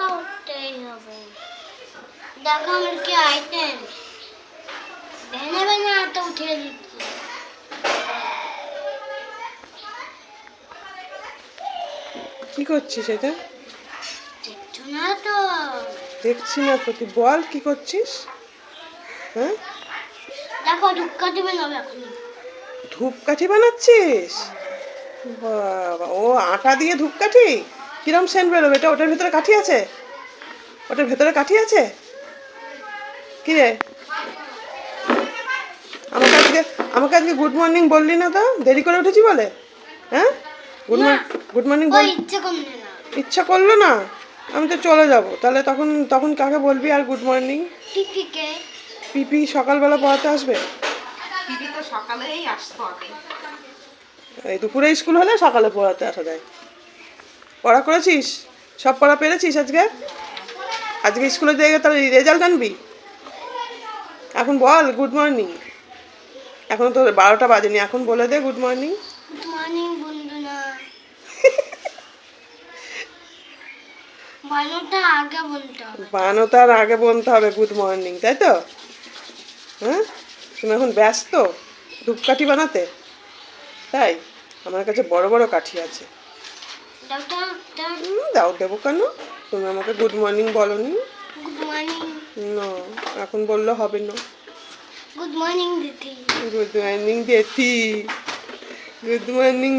তো হবে। দেখো আমার কি আইটেম ভেনে ভেনে হাতে উঠিয়ে দিচ্ছি। কি করছিস এটা? দেখছ না তো? দেখছি না তো তুই বল কি করছিস? হ্যাঁ? দেখো ধুক্কা দেবে না এখন ধূপকাঠি বানাচ্ছিস? বাবা ও আটা দিয়ে ধূপকাঠি? কিরম সেন্ট বেরোবে? এটা ওটার ভেতরে কাঠি আছে? ওটার ভেতরে কাঠি আছে? কি রে? আমাকে আজকে আমাকে আজকে গুড মর্নিং বললি না তো? দেরি করে উঠেছি বলে? হ্যাঁ? গুড মর্নিং গুড মর্নিং বল ইচ্ছে করলে না। ইচ্ছা করল না? আমি তো চলে যাব। তাহলে তখন তখন কাকে বলবি আর গুড মর্নিং পিপি সকালবেলা পড়াতে আসবে? দিদি তো সকালেই আসতো আগে এই দুপুরে স্কুল হলে সকালে পড়াতে আসা যায়। পড়া করেছিস? সব পড়া পেরেছিস আজকে? আজকে স্কুলে গিয়ে তাহলে রেজাল্ট আনবি? এখন বল গুড মর্নিং এখন তো বারোটা বাজেনি এখন বলে দে গুড মর্নিং গুড মর্নিং বন্ধুরা। বানোটা আগে বলতে হবে। বানো তার আগে বলতে হবে গুড মর্নিং তাই তো? হ্যাঁ? তুমি এখন ব্যস্ত ধূপকাঠি বানাতে। তাই আমার কাছে বড় বড় কাঠি আছে। দাও দেবো কেন? তুমি আমাকে গুড মর্নিং বলো নি না এখন বললে হবে না। গুড মর্নিং দিদি। গুড মর্নিং জেঠি গুড মর্নিং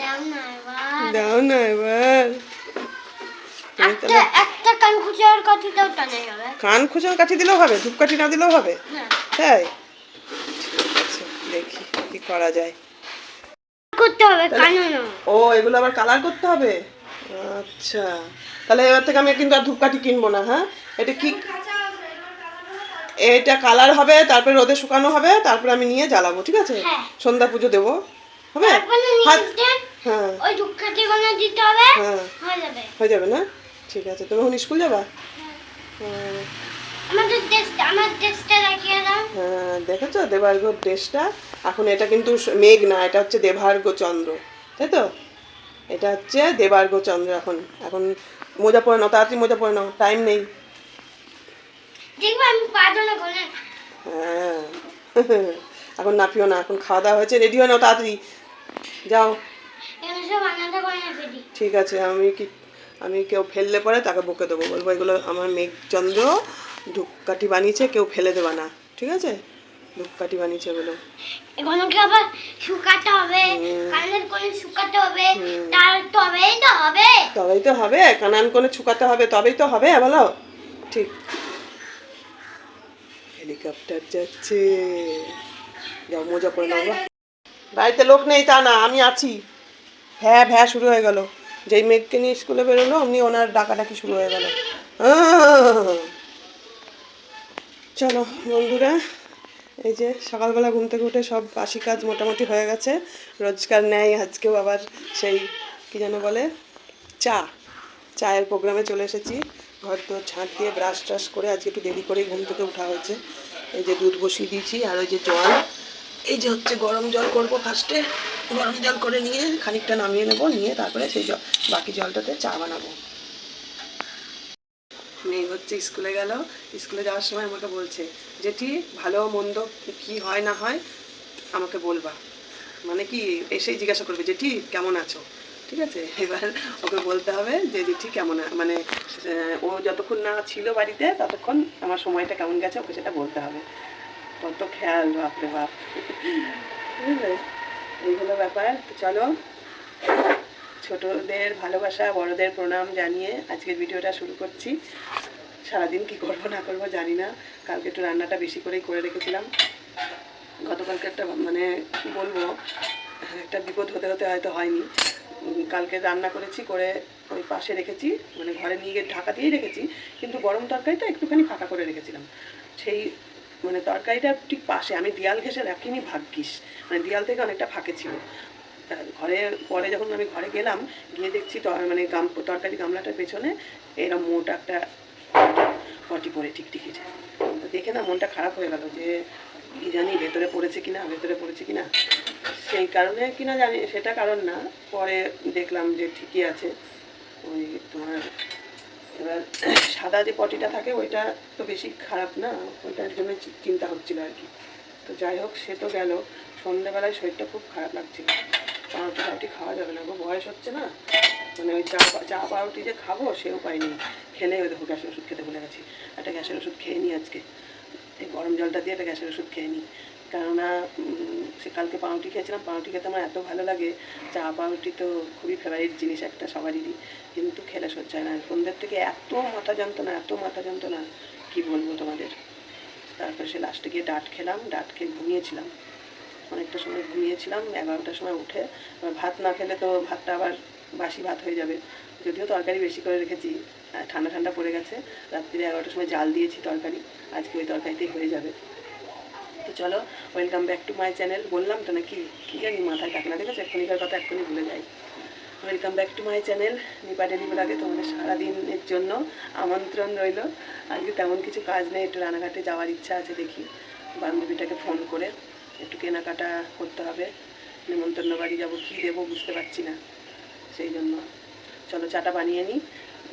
দাও না এবার। দাও না এবার। তুমি তাহলে? একটা কান খুচার কাঠিটাও টানে যাবে। কান খুচন কাঠি দিলেও হবে ধূপকাঠি না দিলেও হবে? তাই? দেখি কি করা যায়। করতে হবে কানো ও এগুলো আবার কালার করতে হবে? আচ্ছা তাহলে এবার থেকে আমি কিন্তু আর ধূপকাঠি কিনবো না হ্যাঁ? এটা কি এটা কালার হবে তারপরে রোদে শুকানো হবে তারপরে আমি নিয়ে জ্বালাবো ঠিক আছে? হ্যাঁ। সন্ধ্যা পুজো দেবো হবে? হ্যাঁ। ওই ধূপকাঠি দিতে হবে হ্যাঁ। হয়ে যাবে না? ঠিক আছে তুমি এখন স্কুল যাবা? হ্যাঁ, আমাদের আমার দাও। হ্যাঁ দেখেছ? দেবার্ঘ ড্রেসটা এখন এটা কিন্তু মেঘ না এটা হচ্ছে দেবার্ঘ চন্দ্র তাই তো? এটা হচ্ছে দেবার্ঘ চন্দ্র এখন। এখন মোজা পরে নাও তাড়াতাড়ি মোজা পরে নাও টাইম নেই। হ্যাঁ। এখন নাপিও না এখন খাওয়া দাওয়া হয়েছে রেডি হয়ে নাও তাড়াতাড়ি। যাও। ঠিক আছে আমি কি আমি কেউ ফেললে পরে তাকে বকে দেবো। বলব এগুলো আমার মেঘচন্দ্র ধূপকাঠি বানিয়েছে কেউ ফেলে দেবা না। ঠিক আছে? ধূপকাঠি বানিয়েছে এগুলো। এগুলোকে আবার শুকাতে হবে? কানের কোণে শুকাতে হবে? তার তবেই তো হবে। তবেই তো হবে। কানান কোণে ছুকাতে হবে তবেই তো হবে বলো। ঠিক। হেলিকপ্টার যাচ্ছে। যাও মোজা করে গো। বাড়িতে লোক নেই তা না আমি আছি। হ্যাঁ ভ্যা শুরু হয়ে গেল। যেই মেঘকে নিয়ে স্কুলে বেরোলো, অমনি ওনার ডাকাডাকি শুরু হয়ে গেল। চলো বন্ধুরা, এই যে সকালবেলা ঘুম থেকে উঠে সব বাসি কাজ মোটামুটি হয়ে গেছে। রোজকার নেয় আজকেও আবার সেই, কি যেন বলে, চা, চায়ের প্রোগ্রামে চলে এসেছি। ঘর দোর ঝাঁট দিয়ে ব্রাশ ট্রাশ করে আজকে একটু দেরি করেই ঘুম থেকে উঠা হয়েছে। এই যে দুধ বসিয়ে দিয়েছি, আর ওই যে জল। এই যে হচ্ছে গরম জল করব ফার্স্টে গরম জল করে নিয়ে খানিকটা নামিয়ে নেব, নিয়ে তারপরে সেই জল বাকি জলটাতে চা বানাবো। মেয়ে হচ্ছে স্কুলে গেল। স্কুলে যাওয়ার সময় আমাকে বলছে, জেঠি, ভালো মন্দ কি হয় না হয় আমাকে বলবা। মানে কি, এসেই জিজ্ঞাসা করবে, জেঠি, কেমন আছো? ঠিক আছে? এবার ওকে বলতে হবে যে, জেঠি, কেমন মানে ও যতক্ষণ না ছিল বাড়িতে, ততক্ষণ আমার সময়টা কেমন গেছে, ওকে সেটা বলতে হবে। কত খেয়াল বাপরে বাপ বুঝলে? এই হলো ব্যাপার চলো, ছোটদের ভালোবাসা, বড়দের প্রণাম জানিয়ে আজকের ভিডিওটা শুরু করছি। সারাদিন কি করব, না করব জানি না। কালকে একটু রান্নাটা বেশি করেই করে রেখেছিলাম। গতকালকে একটা মানে বলব, একটা বিপদ হতে হতে হয়তো হয়নি। কালকে রান্না করেছি, করে ওই পাশে রেখেছি মানে ঘরে নিয়ে গিয়ে ঢাকা দিয়েই রেখেছি। কিন্তু গরম তরকারিটা একটুখানি ফাঁকা করে রেখেছিলাম। সেই মানে তরকারিটা ঠিক পাশে। আমি দেয়াল ঘেসে রাখিনি ভাগ্যিস। মানে দেয়াল থেকে অনেকটা ফাঁকে ছিল। ঘরে, পরে যখন আমি ঘরে গেলাম, গিয়ে দেখছি মানে গাম, তরকারি গামলাটার পেছনে এরকম মোটা একটা পটি পরে টিকটিকিটা দেখে না মনটা খারাপ হয়ে গেল যে, কি জানি ভেতরে পড়েছে কিনা, ভেতরে পড়েছে কিনা। সেই কারণে কিনা জানি, সেটা কারণ না। পরে দেখলাম যে ঠিকই আছে। ওই তোমার এবার সাদা যে পটিটা থাকে, ওইটা তো বেশি খারাপ না? ওইটার জন্য চিন্তা হচ্ছিল আর কি। তো যাই হোক, সে তো গেল। সন্ধ্যেবেলায় শরীরটা খুব খারাপ লাগছিল। পাউরুটি পাউরুটি খাওয়া যাবে না বয়স হচ্ছে না? মানে ওই চা চা পাউরুটি যে খাব সে উপায় নেই খেলে ওই দেখো, গ্যাসের ওষুধ খেতে ভুলে গেছি। একটা গ্যাসের ওষুধ খেয়ে নিই আজকে। এই গরম জলটা দিয়ে একটা গ্যাসের ওষুধ খেয়ে নিই কেননা সে কালকে পাউরুটি খেয়েছিলাম। পাউরুটি খেতে আমার এত ভালো লাগে, চা পাউরুটি তো খুবই ফেভারিট জিনিস একটা সবারই, কিন্তু খেলে সহ্য হয় না। সন্ধ্যের থেকে এত মাথা যন্ত্রণা, এত মাথা যন্ত্রণা, কী বলব তোমাদের? তারপরে সে লাস্টে গিয়ে ডাট খেলাম, ডাট খেয়ে ঘুমিয়েছিলাম। অনেকটা সময় ঘুমিয়েছিলাম, এগারোটার সময় উঠে ভাত না খেলে তো ভাতটা আবার বাসি ভাত হয়ে যাবে। যদিও তরকারি বেশি করে রেখেছি ঠান্ডা ঠান্ডা পড়ে গেছে, রাত্রিরে এগারোটার সময় জাল দিয়েছি তরকারি, আজকে ওই তরকারিতেই হয়ে যাবে। তো চলো welcome back to my channel বললাম তো নাকি, কী জানি মাথায় থাকে না দেখেছ? এক্ষুনিকার কথা এক্ষুনি ভুলে যাই। Welcome back to my channel Nipa daily ব্লগে তোমাদের সারাদিনের জন্য আমন্ত্রণ রইল। আজকে তেমন কিছু কাজ নেই, একটু রানাঘাটে যাওয়ার ইচ্ছা আছে দেখি। বান্ধবীটাকে ফোন করে একটু কেনাকাটা করতে হবে। নেমন্তন্ন বাড়ি যাব, কী দেবো বুঝতে পারছি না, সেই জন্য। চলো, চাটা বানিয়ে নিই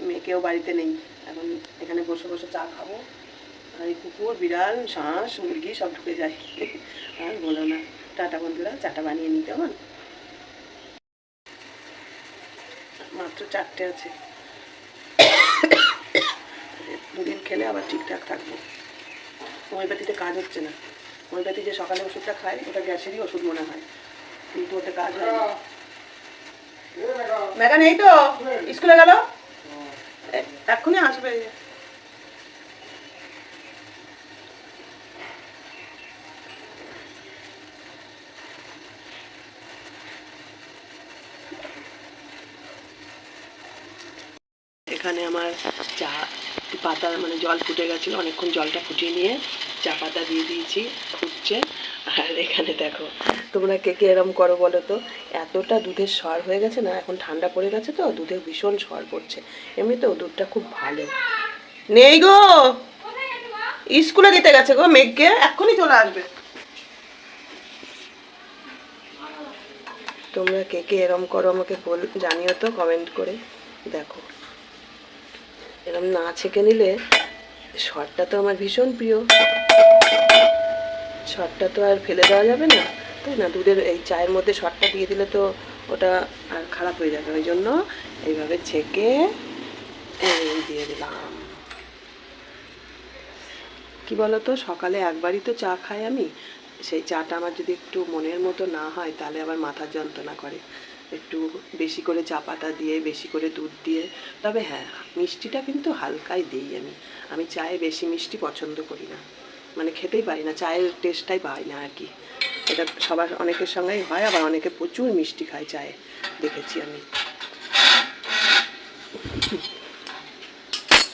মেয়েকেও বাড়িতে নেই। এখন এখানে বসে বসে চা খাব। এই কুকুর, বিড়াল শাঁস মুরগি সব ঢুকে যায়। আর বলো না, টাটা বন্ধুরা, চাটা বানিয়ে নিই কেমন? মাত্র চারটে আছে। দুদিন খেলে আবার ঠিকঠাক থাকব। হোমিওপ্যাথিতে কাজ হচ্ছে না। হোমিওপ্যাথি যে সকালে ওষুধটা খায়, ওটা গ্যাসেরই ওষুধ মনে হয়। কিন্তু ওতে কাজ হয় না মেঘা নেই তো, স্কুলে গেল? এক্ষুনি আসবে এখানে আমার চা পাতা মানে জল ফুটে গেছিল, অনেকক্ষণ জলটা ফুটিয়ে নিয়ে চা পাতা দিয়ে দিয়েছি, ফুটছে। আর এখানে দেখো, তোমরা কে কে এরম করো বলো তো? এতটা দুধের স্বর হয়ে গেছে না, এখন ঠান্ডা পড়ে গেছে তো, দুধের ভীষণ স্বর পড়ছে। এমনিতেও দুধটা খুব ভালো। নেই গো! স্কুলে দিতে গেছে গো মেঘকে, এক্ষুনি চলে আসবে। তোমরা কে কে এরম করো আমাকে বল, জানিও তো কমেন্ট করে। দেখো। এরম না ছেঁকে নিলে শটটা তো আমার ভীষণ প্রিয়। শটটা তো আর ফেলে দেওয়া যাবে না, তাই না? দুধের এই চায়ের মধ্যে শটটা দিয়ে দিলে তো ওটা আর খারাপ হয়ে যাবে। ওই জন্য এইভাবে ছেঁকে দিয়ে দিলাম। কি বলতো? সকালে একবারই তো চা খাই আমি। সেই চাটা আমার যদি একটু মনের মতো না হয়, তাহলে আবার মাথার যন্ত্রণা করে। একটু বেশি করে চা পাতা দিয়ে, বেশি করে দুধ দিয়ে। তবে হ্যাঁ মিষ্টিটা কিন্তু হালকাই দিই আমি। আমি চায়ে বেশি মিষ্টি পছন্দ করি না। মানে খেতেই পারি না, চায়ের টেস্টটাই পাই না আর কি। এটা সবার অনেকের সঙ্গেই হয়, আবার অনেকে প্রচুর মিষ্টি খায় চায়ে। দেখেছি আমি।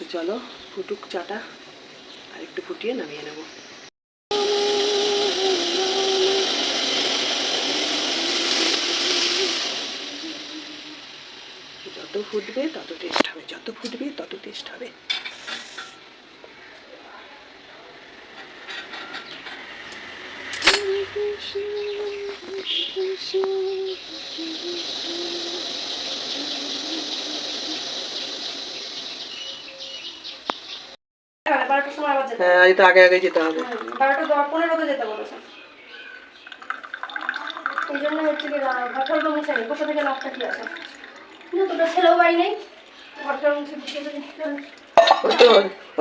চলো, ফুটুক চাটা আর একটু ফুটিয়ে নামিয়ে নেব। যত ফুটবে তত টেস্ট হবে। যত ফুটবে তত টেস্ট হবে। বারোটার সময় আবার হ্যাঁ আজ তো আগে আগে যেতে হবে। বারোটা দশ পনেরোতে যেতে বলেছে। এই জন্য হচ্ছে কি তো বসে থেকে লাভটা কি আছে? ছেলেও বাড়ি নেই।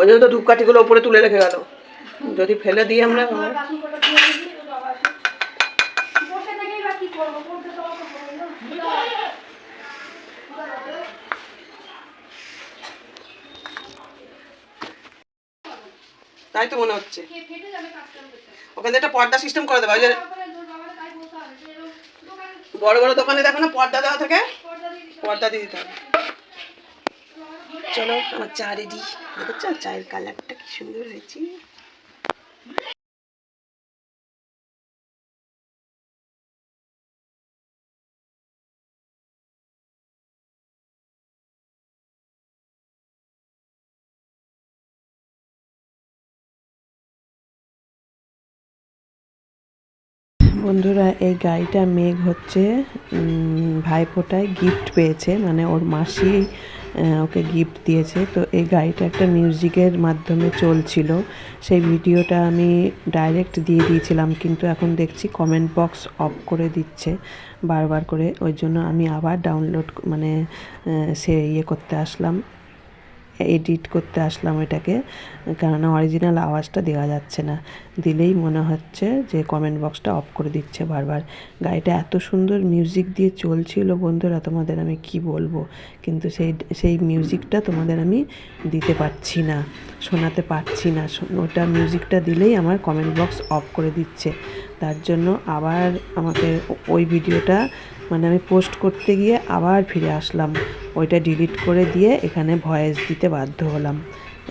ওই জন্য তো ধূপকাঠিগুলো ওপরে তুলে রেখে গেল। যদি ফেলে দিই আমরা। তাই তো মনে হচ্ছে। ওখানে একটা পর্দা সিস্টেম করে দেবে বড় বড় দোকানে দেখো না পর্দা দেওয়া থাকে? পর্দা দিয়ে দিতে হবে। চলো আমার চা রেডি দেখছ? চায়ের কালারটা কি সুন্দর হয়েছে। বন্ধুরা, এই গাড়িটা মেঘ হচ্ছে ভাইফোঁটায় গিফট পেয়েছে মানে ওর মাসি ওকে গিফট দিয়েছে। তো এই গাড়িটা একটা মিউজিকের মাধ্যমে চলছিল। সেই ভিডিওটা আমি ডাইরেক্ট দিয়ে দিয়েছিলাম, কিন্তু এখন দেখছি কমেন্ট বক্স অফ করে দিচ্ছে বারবার করে। ওই জন্য আমি আবার ডাউনলোড মানে সে ইয়ে করতে আসলাম। এডিট করতে আসলাম এটাকে, কেননা অরিজিনাল আওয়াজটা দেওয়া যাচ্ছে না। দিলেই মনে হচ্ছে যে কমেন্ট বক্সটা অফ করে দিচ্ছে বারবার। গাড়িটা এত সুন্দর মিউজিক দিয়ে চলছিল বন্ধুরা, তোমাদের আমি কি বলব? কিন্তু সেই সেই মিউজিকটা তোমাদের আমি দিতে পারছি না, শোনাতে পারছি না। ওটা মিউজিকটা দিলেই আমার কমেন্ট বক্স অফ করে দিচ্ছে। তার জন্য আবার আমাকে ওই ভিডিওটা মানে আমি পোস্ট করতে গিয়ে আবার ফিরে আসলাম। ওইটা ডিলিট করে দিয়ে এখানে ভয়েস দিতে বাধ্য হলাম।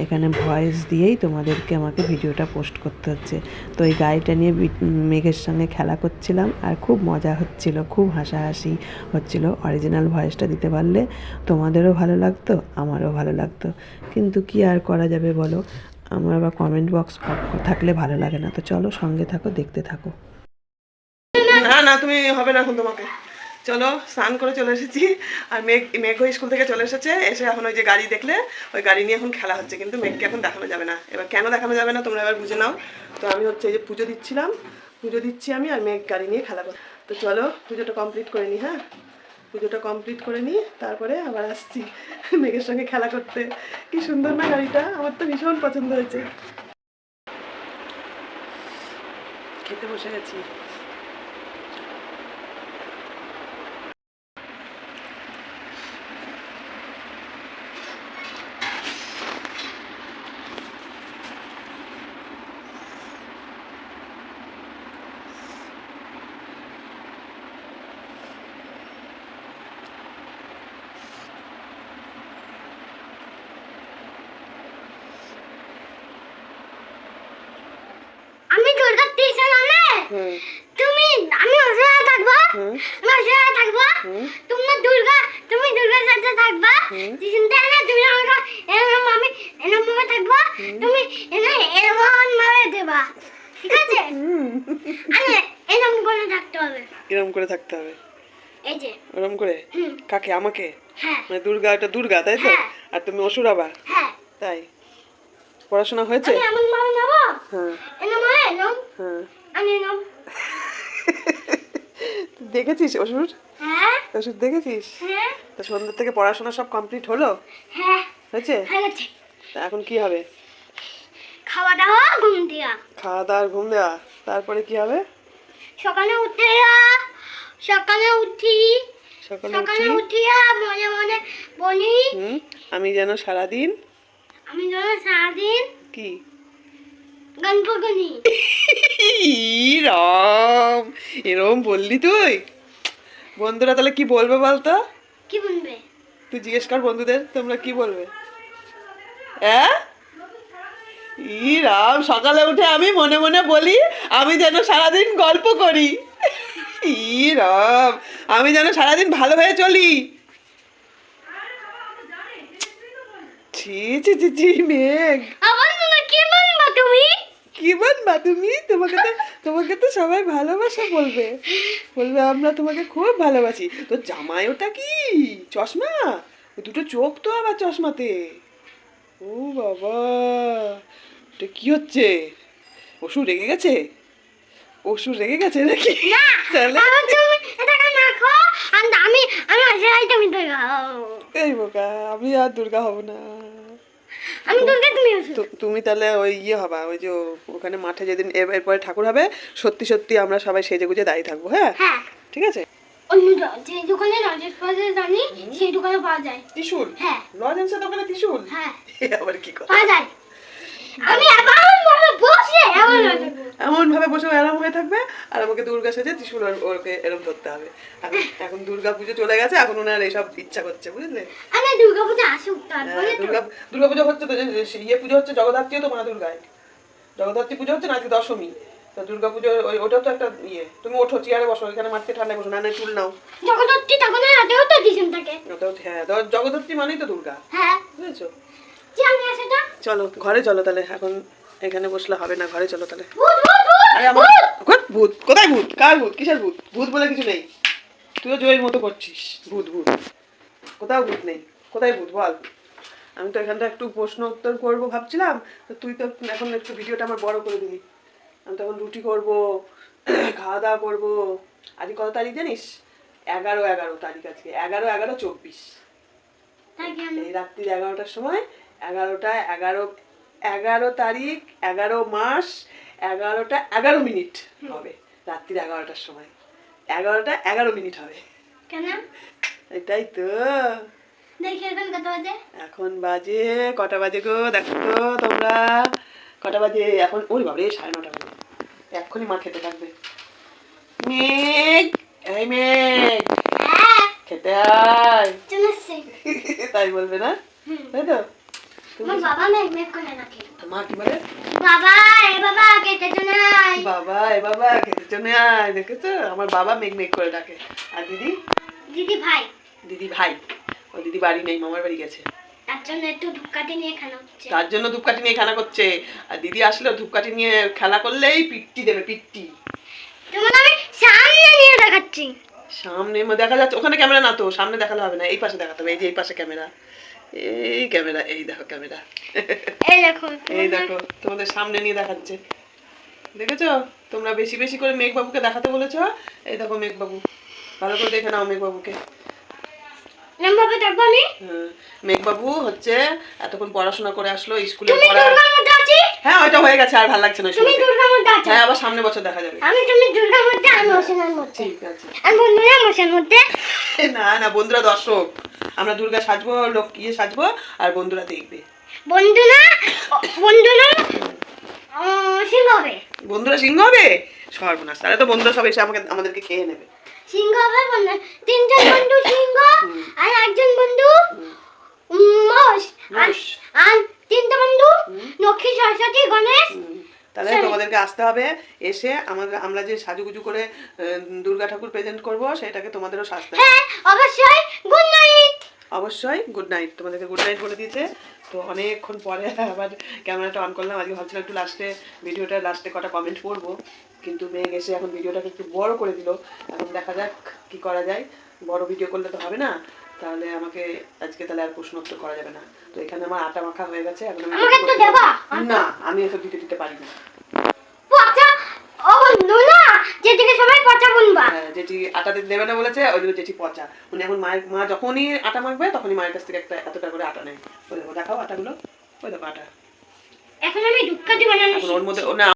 এখানে ভয়েস দিয়েই তোমাদেরকে আমাকে ভিডিওটা পোস্ট করতে হচ্ছে। তো এই গাড়িটা নিয়ে মেঘের সঙ্গে খেলা করছিলাম আর খুব মজা হচ্ছিল, খুব হাসাহাসি হচ্ছিল। অরিজিনাল ভয়েসটা দিতে পারলে তোমাদেরও ভালো লাগতো, আমারও ভালো লাগতো। কিন্তু কি আর করা যাবে বলো? আমার আবার কমেন্ট বক্স থাকলে ভালো লাগে না। তো চলো সঙ্গে থাকো, দেখতে থাকো। না না, তুমি হবে না এখন তোমাকে। চলো, স্নান করে চলে এসেছি। আর মেঘ মেঘও স্কুল থেকে চলে এসেছে, এসে এখন ওই যে গাড়ি দেখলে, ওই গাড়ি নিয়ে এখন খেলা হচ্ছে, কিন্তু মেঘকে এখন দেখানো যাবে না। এবার কেন দেখানো যাবে না, তোমরা এবার বুঝে নাও। তো আমি হচ্ছে এই যে পুজো দিচ্ছিলাম, পুজো দিচ্ছি আমি আর মেঘ গাড়ি নিয়ে খেলা কর তো চলো, পুজোটা কমপ্লিট করে নিই হ্যাঁ? পুজোটা কমপ্লিট করে নিই তারপরে আবার আসছি মেঘের সঙ্গে খেলা করতে। কি সুন্দর না গাড়িটা? আমার তো ভীষণ পছন্দ হয়েছে। খেতে বসে গেছি আমি দুর্গা টিউশন আনে হুম তুমি আমি অসহায় থাকব। আমি অসহায় থাকব। তোমরা দুর্গা তুমি দুর্গার সাথে থাকবা। টিউশনটা এনে তুমি আমাকে এরকম আমি এরকম ভাবে থাকব। তুমি এরকম ভাবে দেবা। ঠিক আছে? আমি এরকম করে থাকতে হবে। এরম করে থাকতে হবে। এই যে। ওরম করে? হুম। কাকে? আমাকে? হ্যাঁ। মানে দুর্গা এটা দুর্গা তাই তো? হ্যাঁ। আর তুমি অসুর আবার? হ্যাঁ। তাই? পড়াশোনা হয়েছে? হ্যাঁ। এরকম এরকম? হ্যাঁ। এরকম দেখেছিস অসুর? হ্যাঁ। অসুর দেখেছিস? তো তা থেকে পড়াশোনা সব কমপ্লিট হলো? হ্যাঁ। হয়েছে? তা এখন কি হবে? খাওয়া দাওয়া ঘুম দিয়া। খাওয়া দাওয়া ঘুম দেওয়া তারপরে কি হবে? সকালে উঠে সকালে উঠি। সকালে সকালে উঠি? মনে মনে বলি। আমি যেন সারাদিন আমি যেন সারাদিন কি? গল্প করি রাম এরম বললি তুই? বন্ধুরা তাহলে কি বলবে বলতো? কি বলবে? তুই জিজ্ঞেস কর বন্ধুদের তোমরা কি বলবে? হ্যাঁ ই রাম সকালে উঠে আমি মনে মনে বলি আমি যেন সারাদিন গল্প করি। ই রাম আমি যেন সারাদিন ভালো হয়ে চলি। ছি ছি ছি ছি মেঘ আবার তুমি কি বলব তুমি কি বলবা? তুমি তোমাকে তো তোমাকে তো সবাই ভালোবাসা বলবে। বলবে আমরা তোমাকে খুব ভালোবাসি। তো জামাই ওটা কি? চশমা? দুটো চোখ তো আবার চশমাতে। ও বাবা এটা কি হচ্ছে? ওষুধ রেগে গেছে? ওষুধ রেগে গেছে নাকি? তাহলে আমি আমি। এই বোকা আমি আর দুর্গা হব না। আমি দুর্গা তুমি তুমি তাহলে ওই ইয়ে হবা ওই যে ওখানে মাঠে যেদিন এর- এরপরে ঠাকুর হবে সত্যি সত্যি আমরা সবাই সেজে গুজে দাঁড়িয়ে থাকব হ্যাঁ? হ্যাঁ। ঠিক আছে? অন্য যে দোকানে লজেন্স পাওয়া যায় জানি সেই দোকানে পাওয়া যায়। ত্রিশুল? হ্যাঁ। লজেন্সের দোকানে ত্রিশুল? হ্যাঁ। আবার কি কথা? পাওয়া যায়। আমি বসে এমন ভাবে এমন ভাবে বসে আরাম হয়ে থাকবে আর আমাকে দুর্গা সেজে ত্রিশুল ওকে এরম ধরতে হবে। এখন দুর্গা পুজো চলে গেছে এখন ওনার এইসব ইচ্ছা করছে বুঝলে? দুর্গা পুজো আসুক তারপরে হ্যাঁ, দুর্গা পুজো হচ্ছে তো ইয়ে পুজো হচ্ছে জগদ্ধাত্রীও তো মা দুর্গায় জগদ্ধাত্রী পুজো হচ্ছে না আজকে দশমী? তো দুর্গা পুজো ওই ওটাও তো একটা ইয়ে। তুমি ওঠো চেয়ারে বসো এখানে মাঠে ঠান্ডায় বসো না না চুল নাও। জগদ্ধাত্রী তখন হাতেও তো হ্যাঁ জগদ্ধাত্রী মানেই তো দুর্গা। হ্যাঁ। বুঝেছ? চলো ঘরে চলো তাহলে এখন এখানে বসলে হবে না ঘরে চলো তাহলে। ভূত কোথায় ভূত? কার ভূত? কিসের ভূত? ভূত বলে কিছু নেই। তুইও জয়ের মতো করছিস। ভূত ভূত। কোথাও ভূত নেই। কোথায় ভূত? বল। আমি তো এখানটা একটু প্রশ্ন উত্তর করব ভাবছিলাম। তো তুই তো এখন একটু ভিডিওটা আমার বড় করে দিলি। আমি তখন রুটি করব খাওয়া দাওয়া করব। আজকে কত তারিখ জানিস? এগারো এগারো তারিখ আজকে। এগারো এগারো চব্বিশ। এই রাত্রি এগারোটার সময় এগারোটা এগারো এগারো তারিখ এগারো মাস এগারোটা এগারো মিনিট হবে রাত্রির এগারোটার সময়। এগারোটা এগারো মিনিট হবে। কেন? এটাই তো। এখন বাজে? কটা বাজে গো? দেখো তো তোমরা। কটা বাজে? এখন ওই বাবারে সাড়ে নটা বাজে। এক্ষুনি মা খেতে থাকবে। মেঘ! এই মেঘ! হ্যাঁ। খেতে আয়। তাই বলবে না। তাই তো? আমার বাবা মেঘ মেঘ করে রাখে মা কি বলে? বাবা এ বাবা কেটে তো নাই। বাবা এ বাবা খেতে চলে আয় দেখেছ? আমার বাবা মেঘ মেঘ করে ডাকে। আর দিদি? দিদি ভাই। দিদি ভাই। ও দিদি বাড়ি নেই মামার বাড়ি গেছে। তার জন্য একটু ধূপকাঠি নিয়ে খানা হচ্ছে। তার জন্য ধূপকাঠি নিয়ে খেলা করছে। আর দিদি আসলেও ধূপকাঠি নিয়ে খেলা করলেই পিট্টি দেবে পিট্টি। তোমার আমি সামনে নিয়ে দেখাচ্ছি। সামনে দেখা যাচ্ছে ওখানে ক্যামেরা না তো সামনে দেখালে হবে না এই পাশে দেখাতে হবে এই যে এই পাশে ক্যামেরা। এই ক্যামেরা এই দেখো ক্যামেরা। এই দেখো এই দেখো তোমাদের সামনে নিয়ে দেখাচ্ছে। দেখেছ? তোমরা বেশি বেশি করে মেঘবাবুকে দেখাতে বলেছ? এই দেখো মেঘবাবু। ভালো করে দেখে নাও মেঘবাবুকে। হ্যাঁ, মেঘবাবু হচ্ছে এতক্ষণ পড়াশোনা করে আসলো স্কুলে পড়া হ্যাঁ ওইটা হয়ে গেছে আর ভালো লাগছে না তুমি। দুর্গার মধ্যে আছো? হ্যাঁ আবার সামনে বছর দেখা যাবে। আমি তুমি দুর্গার মধ্যে আমি মধ্যে। ঠিক আছে। আর বন্ধুরা মধ্যে। না না বন্ধুরা দর্শক আমরা দুর্গা সাজবো লোক ইয়ে সাজবো আর বন্ধুরা দেখবে। বন্ধুরা বন্ধুরা সিংহ হবে। বন্ধুরা সিংহ হবে? সর্বনাশ তাহলে তো বন্ধুরা সব এসে আমাকে আমাদেরকে খেয়ে নেবে। সিংহ হবে বন্ধু তিনজন বন্ধু সিংহ আর একজন বন্ধু মোষ। আর তিনটা বন্ধু লক্ষ্মী সরস্বতী গণেশ। তাহলে তোমাদেরকে আসতে হবে এসে আমাদের আমরা যে সাজুগুজু করে দুর্গা ঠাকুর প্রেজেন্ট করব সেটাকে তোমাদেরও সাজতে হ্যাঁ অবশ্যই। গুড নাইট অবশ্যই গুড নাইট তোমাদেরকে গুড নাইট বলে দিয়েছে। তো অনেকক্ষণ পরে আবার ক্যামেরাটা অন করলাম আজকে ভাবছিলাম একটু লাস্টে ভিডিওটা লাস্টে কটা কমেন্ট পড়ব কিন্তু মেঘ এসে এখন ভিডিওটাকে একটু বড় করে দিল। এখন দেখা যাক কি করা যায়। বড় ভিডিও করলে তো হবে না। তাহলে আমাকে আজকে তাহলে আর প্রশ্ন উত্তর করা যাবে না। তো এখানে আমার আটা মাখা হয়ে গেছে এখন আমি আমাকে করতে দেবা? না আমি এসব দিতে দিতে পারি না। পচা ও বন্ধু না যেদিকে সবাই পচা বুনবা হ্যাঁ, যেটি আটা দিতে দেবে না বলেছে ওই জন্য যেটি পচা। উনি এখন মায়ের মা যখনই আটা মাখবে তখনই মায়ের কাছ থেকে একটা এতটা করে আটা নেয়। ওই দেখো দেখাও আটাগুলো। ওই দেখো আটা। এখন আমি দুঃখাটি বানানো এখন ওর মধ্যে ও না